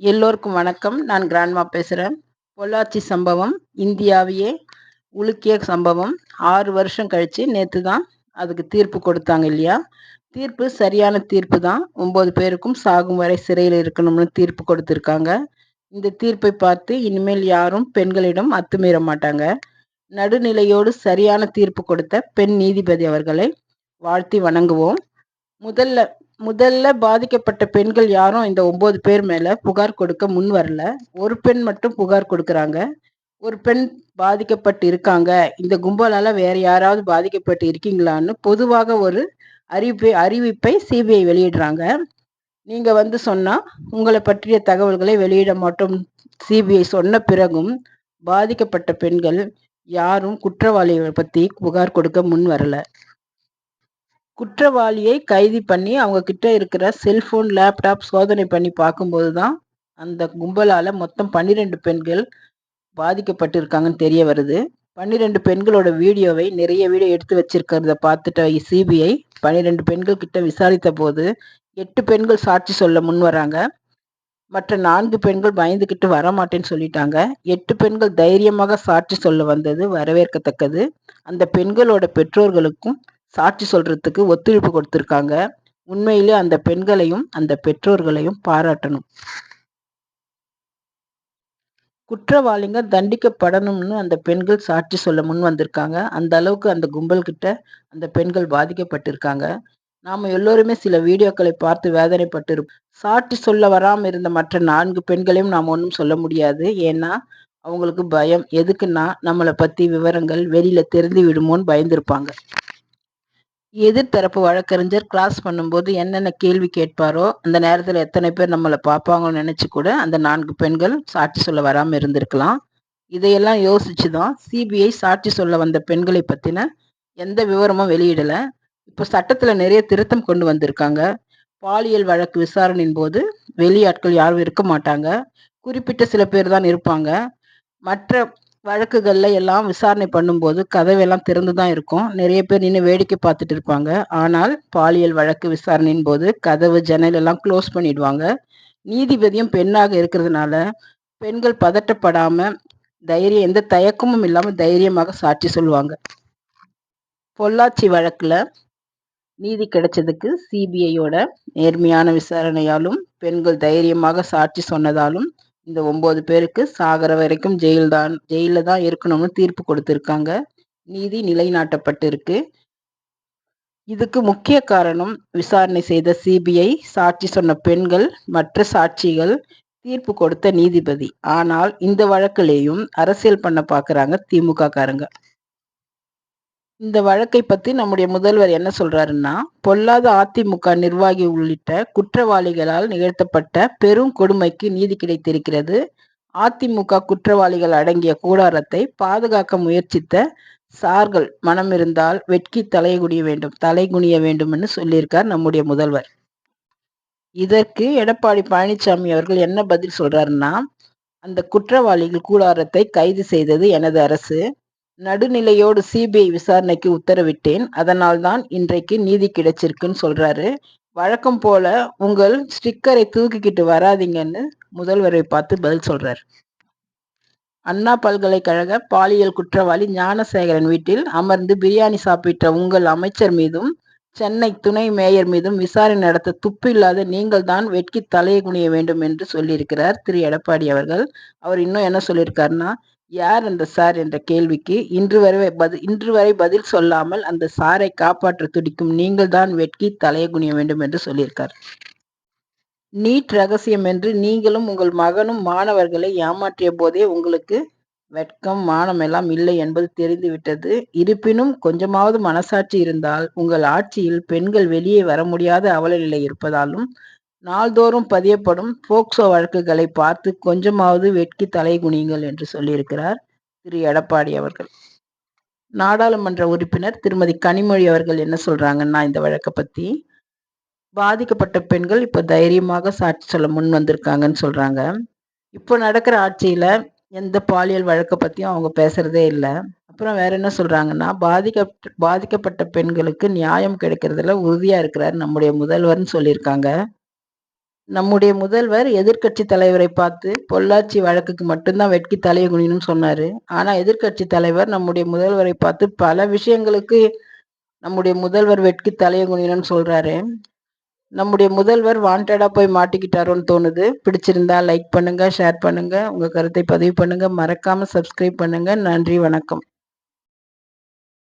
எல்லோருக்கும் வணக்கம். நான் கிராண்ட்மா பேசுகிறேன் பொள்ளாச்சி சம்பவம் இந்தியாவையே உலுக்கிய சம்பவம். ஆறு வருஷம் கழித்து நேற்று தான் அதுக்கு தீர்ப்பு கொடுத்தாங்க இல்லையா? தீர்ப்பு சரியான தீர்ப்பு தான். ஒம்பது பேருக்கும் சாகும் வரை சிறையில் இருக்கணும்னு தீர்ப்பு கொடுத்துருக்காங்க. இந்த தீர்ப்பை பார்த்து இனிமேல் யாரும் பெண்களிடம் அத்துமீற மாட்டாங்க. நடுநிலையோடு சரியான தீர்ப்பு கொடுத்த பெண் நீதிபதி அவர்களை வாழ்த்தி வணங்குவோம். முதல்ல முதல்ல பாதிக்கப்பட்ட பெண்கள் யாரும் இந்த ஒன்பது பேர் மேல புகார் கொடுக்க முன் வரல. ஒரு பெண் மட்டும் புகார் கொடுக்கறாங்க. ஒரு பெண் பாதிக்கப்பட்டு இருக்காங்க. இந்த கும்பலால வேற யாராவது பாதிக்கப்பட்டு இருக்கீங்களான்னு பொதுவாக ஒரு அறிவிப்பை அறிவிப்பை சிபிஐ வெளியிடுறாங்க. நீங்க வந்து சொன்னா உங்களை பற்றிய தகவல்களை வெளியிட மாட்டோம். சிபிஐ சொன்ன பிறகும் பாதிக்கப்பட்ட பெண்கள் யாரும் குற்றவாளிகளை பத்தி புகார் கொடுக்க முன் வரல. குற்றவாளியை கைது பண்ணி அவங்க கிட்ட இருக்கிற செல்போன் லேப்டாப் சோதனை பண்ணி பார்க்கும்போது தான் அந்த கும்பலால் மொத்தம் பன்னிரெண்டு பெண்கள் பாதிக்கப்பட்டிருக்காங்கன்னு தெரிய வருது. பன்னிரெண்டு பெண்களோட வீடியோவை நிறைய வீடியோ எடுத்து வச்சிருக்கிறத பார்த்துட்ட சிபிஐ பன்னிரெண்டு பெண்கள் கிட்ட விசாரித்த போது எட்டு பெண்கள் சாட்சி சொல்ல முன் வராங்க. மற்ற நான்கு பெண்கள் பயந்துக்கிட்டு வரமாட்டேன்னு சொல்லிட்டாங்க. எட்டு பெண்கள் தைரியமாக சாட்சி சொல்ல வந்தது வரவேற்கத்தக்கது. அந்த பெண்களோட பெற்றோர்களுக்கும் சாட்சி சொல்றதுக்கு ஒத்துழைப்பு கொடுத்துருக்காங்க. உண்மையிலே அந்த பெண்களையும் அந்த பெற்றோர்களையும் பாராட்டணும். குற்றவாளிங்க தண்டிக்கப்படணும்னு அந்த பெண்கள் சாட்சி சொல்ல முன் வந்திருக்காங்க. அந்த அளவுக்கு அந்த கும்பல் கிட்ட அந்த பெண்கள் பாதிக்கப்பட்டிருக்காங்க. நாம எல்லோருமே சில வீடியோக்களை பார்த்து வேதனைப்பட்டு சாட்சி சொல்ல வராமல் இருந்த மற்ற நான்கு பெண்களையும் நாம் ஒன்றும் சொல்ல முடியாது. ஏன்னா அவங்களுக்கு பயம். எதுக்குன்னா நம்மளை பத்தி விவரங்கள் வெளியில தெரிந்து விடுமோன்னு பயந்திருப்பாங்க. எதிர்த்தரப்பு வழக்கறிஞர் கிளாஸ் பண்ணும்போது என்னென்ன கேள்வி கேட்பாரோ அந்த நேரத்தில் எத்தனை பேர் நம்மளை பார்ப்பாங்கன்னு நினச்சி கூட அந்த நான்கு பெண்கள் சாட்சி சொல்ல வராமல் இருந்திருக்கலாம். இதையெல்லாம் யோசிச்சு தான் சிபிஐ சாட்சி சொல்ல வந்த பெண்களை பற்றின எந்த விவரமும் வெளியிடலை. இப்போ சட்டத்தில் நிறைய திருத்தம் கொண்டு வந்திருக்காங்க. பாலியல் வழக்கு விசாரணையின் போது வெளியாட்கள் யாரும் இருக்க மாட்டாங்க. குறிப்பிட்ட சில பேர் தான் இருப்பாங்க. மற்ற வழக்குகள்ல எல்லாம் விசாரணை பண்ணும்போது கதவெல்லாம் திறந்து தான் இருக்கும். நிறைய பேர் நின்று வேடிக்கை பார்த்துட்டு இருப்பாங்க. ஆனால் பாலியல் வழக்கு விசாரணையின் போது கதவு ஜன்னல் எல்லாம் க்ளோஸ் பண்ணிடுவாங்க. நீதிபதியும் பெண்ணாக இருக்கிறதுனால பெண்கள் பதட்டப்படாம தைரியம் எந்த தயக்கமும் இல்லாம தைரியமாக சாட்சி சொல்லுவாங்க. பொள்ளாச்சி வழக்குல நீதி கிடைச்சதுக்கு சிபிஐயோட நேர்மையான விசாரணையாலும் பெண்கள் தைரியமாக சாட்சி சொன்னதாலும் இந்த ஒன்பது பேருக்கு சாகர வரைக்கும் ஜெயில் தான் ஜெயில தான் இருக்கணும்னு தீர்ப்பு கொடுத்துருக்காங்க. நீதி நிலைநாட்டப்பட்டிருக்கு. இதுக்கு முக்கிய காரணம் விசாரணை செய்த சிபிஐ சாட்சி சொன்ன பெண்கள் மற்ற சாட்சிகள் தீர்ப்பு கொடுத்த நீதிபதி. ஆனால் இந்த வழக்கிலேயும் அரசியல் பண்ண பாக்குறாங்க திமுக காரங்க இந்த வழக்கை பத்தி நம்முடைய முதல்வர் என்ன சொல்றாருன்னா பொல்லாத அதிமுக நிர்வாகி உள்ளிட்ட குற்றவாளிகளால் நிகழ்த்தப்பட்ட பெரும் கொடுமைக்கு நீதி கிடைத்திருக்கிறது. அதிமுக குற்றவாளிகள் அடங்கிய கூடாரத்தை பாதுகாக்க முயற்சித்த சார்கள் மனம் இருந்தால் வெட்கி தலைகுனிய வேண்டும் தலைகுனிய வேண்டும் என்று சொல்லியிருக்கார் நம்முடைய முதல்வர். இதற்கு எடப்பாடி பழனிசாமி அவர்கள் என்ன பதில் சொல்றாருன்னா அந்த குற்றவாளிகள் கூடாரத்தை கைது செய்தது எனது அரசு. நடுநிலையோடு சிபிஐ விசாரணைக்கு உத்தரவிட்டேன். அதனால்தான் இன்றைக்கு நீதி கிடைச்சிருக்குன்னு சொல்றாரு. வழக்கம் போல உங்கள் ஸ்டிக்கரை தூக்கிக்கிட்டு வராதிங்கன்னு முதல்வரை பார்த்து பதில் சொல்றாரு. அண்ணா பல்கலைக்கழக பாலியல் குற்றவாளி ஞானசேகரன் வீட்டில் அமர்ந்து பிரியாணி சாப்பிட்ட உங்கள் அமைச்சர் மீதும் சென்னை துணை மேயர் மீதும் விசாரணை நடத்த துப்பு இல்லாத நீங்கள் தான் வெட்கி தலையை குனிய வேண்டும் என்று சொல்லியிருக்கிறார் திரு. எடப்பாடி அவர்கள். அவர் இன்னும் என்ன சொல்லியிருக்காருன்னா யார் அந்த சார் என்ற கேள்விக்கு இன்று வரை பதில் இன்று வரை பதில் சொல்லாமல் அந்த சாரை காப்பாற்ற துடிக்கும் நீங்கள் தான் வெட்கி தலையை குனிய வேண்டும் என்று சொல்லியிருக்கார். நீட் ரகசியம் என்று நீங்களும் உங்கள் மகனும் மாணவர்களை ஏமாற்றிய போதே உங்களுக்கு வெட்கம் மானம் எல்லாம் இல்லை என்பது தெரிந்துவிட்டது. இருப்பினும் கொஞ்சமாவது மனசாட்சி இருந்தால் உங்கள் ஆட்சியில் பெண்கள் வெளியே வர முடியாத அவல நிலை இருப்பதாலும் நாள்தோறும் பதியப்படும் போக்சோ வழக்குகளை பார்த்து கொஞ்சமாவது வெட்கி தலை குனியுங்கள் என்று சொல்லியிருக்கிறார் திரு. எடப்பாடி அவர்கள். நாடாளுமன்ற உறுப்பினர் திருமதி கனிமொழி அவர்கள் என்ன சொல்றாங்கன்னா இந்த வழக்கை பத்தி. பாதிக்கப்பட்ட பெண்கள் இப்ப தைரியமாக சாட்சி சொல்ல முன் வந்திருக்காங்கன்னு சொல்றாங்க. இப்போ நடக்கிற ஆட்சியில எந்த பாலியல் வழக்கை பத்தியும் அவங்க பேசுறதே இல்லை. அப்புறம் வேற என்ன சொல்றாங்கன்னா பாதிக்க பாதிக்கப்பட்ட பெண்களுக்கு நியாயம் கிடைக்கிறதுல உறுதியா இருக்கிறார் நம்முடைய முதல்வர்னு சொல்லியிருக்காங்க. நம்முடைய முதல்வர் எதிர்க்கட்சி தலைவரை பார்த்து பொள்ளாச்சி வழக்குக்கு மட்டும்தான் வெட்கி தலைய குனியணும்னு சொன்னாரு. ஆனா எதிர்க்கட்சி தலைவர் நம்முடைய முதல்வரை பார்த்து பல விஷயங்களுக்கு நம்முடைய முதல்வர் வெட்கி தலைய குனியணும்னு சொல்றாரு. நம்முடைய முதல்வர் வாண்டடா போய் மாட்டிக்கிட்டாரோன்னு தோணுது. பிடிச்சிருந்தா லைக் பண்ணுங்க ஷேர் பண்ணுங்க. உங்க கருத்தை பதிவு பண்ணுங்க. மறக்காம சப்ஸ்கிரைப் பண்ணுங்க. நன்றி வணக்கம்.